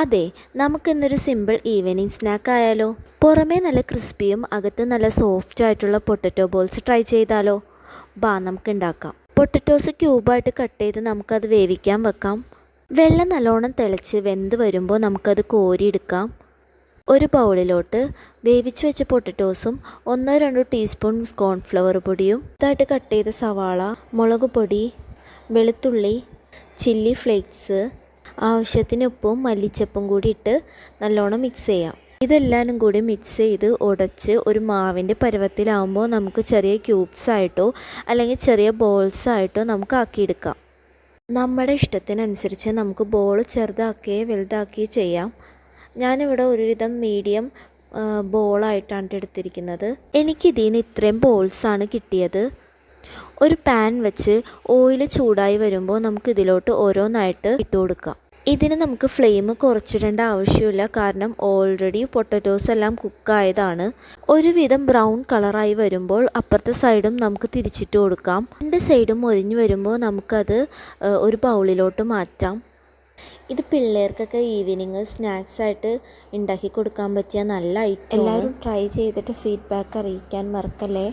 അതെ നമുക്കിന്നൊരു simple evening snack ആയാലോ? പുറമേ നല്ല ക്രിസ്പിയും അകത്ത് നല്ല സോഫ്റ്റ് ആയിട്ടുള്ള പൊട്ടറ്റോ ബോൾസ് ട്രൈ ചെയ്താലോ? ബാ നമുക്ക് ഉണ്ടാക്കാം പൊട്ടറ്റോസ് ക്യൂബായിട്ട് കട്ട് ചെയ്ത് നമുക്കത് വേവിക്കാൻ വെക്കാം. വെള്ളം നല്ലോണം തിളച്ച് വെന്ത് വരുമ്പോൾ നമുക്കത് കോരിയെടുക്കാം. ഒരു ബൗളിലോട്ട് വേവിച്ച് വെച്ച പൊട്ടറ്റോസും ഒന്നോ രണ്ടോ ടീസ്പൂൺ കോൺഫ്ലവർ പൊടിയും ഇതായിട്ട് കട്ട് ചെയ്ത സവാള മുളക് പൊടി വെളുത്തുള്ളി ചില്ലി ഫ്ലേക്സ് ആവശ്യത്തിന് ഉപ്പും മല്ലിച്ചപ്പും കൂടി ഇട്ട് നല്ലോണം മിക്സ് ചെയ്യാം. ഇതെല്ലാനും കൂടി മിക്സ് ചെയ്ത് ഉടച്ച് ഒരു മാവിന്റെ പരുവത്തിലാവുമ്പോൾ നമുക്ക് ചെറിയ ക്യൂബ്സ് ആയിട്ടോ അല്ലെങ്കിൽ ചെറിയ ബോൾസ് ആയിട്ടോ നമുക്ക് ആക്കിയെടുക്കാം. നമ്മുടെ ഇഷ്ടത്തിനനുസരിച്ച് നമുക്ക് ബോൾ ചെറുതാക്കുകയോ വലുതാക്കുകയോ ചെയ്യാം. ഞാനിവിടെ ഒരുവിധം മീഡിയം ബോളായിട്ടാണ് എടുത്തിരിക്കുന്നത്. എനിക്കിതിൽ നിന്ന് ഇത്രയും ബോൾസാണ് കിട്ടിയത്. ഒരു പാൻ വെച്ച് ഓയിൽ ചൂടായി വരുമ്പോൾ നമുക്ക് ഇതിലോട്ട് ഓരോന്നായിട്ട് ഇട്ട് കൊടുക്കാം. ഇതിന് നമുക്ക് ഫ്ലെയിം കുറച്ചിടേണ്ട ആവശ്യമില്ല. കാരണം ഓൾറെഡി പൊട്ടറ്റോസ് എല്ലാം കുക്കായതാണ് ഒരുവിധം ബ്രൗൺ കളറായി വരുമ്പോൾ അപ്പുറത്തെ സൈഡും നമുക്ക് തിരിച്ചിട്ട് കൊടുക്കാം. രണ്ട് സൈഡും ഒരിഞ്ഞു വരുമ്പോൾ നമുക്കത് ഒരു ബൗളിലോട്ട് മാറ്റാം. ഇത് പിള്ളേർക്കൊക്കെ ഈവനിങ് സ്നാക്സ് ആയിട്ട് ഉണ്ടാക്കി കൊടുക്കാൻ പറ്റിയ നല്ല ഐറ്റം എല്ലാവരും ട്രൈ ചെയ്തിട്ട് ഫീഡ്ബാക്ക് അറിയിക്കാൻ മറക്കല്ലേ?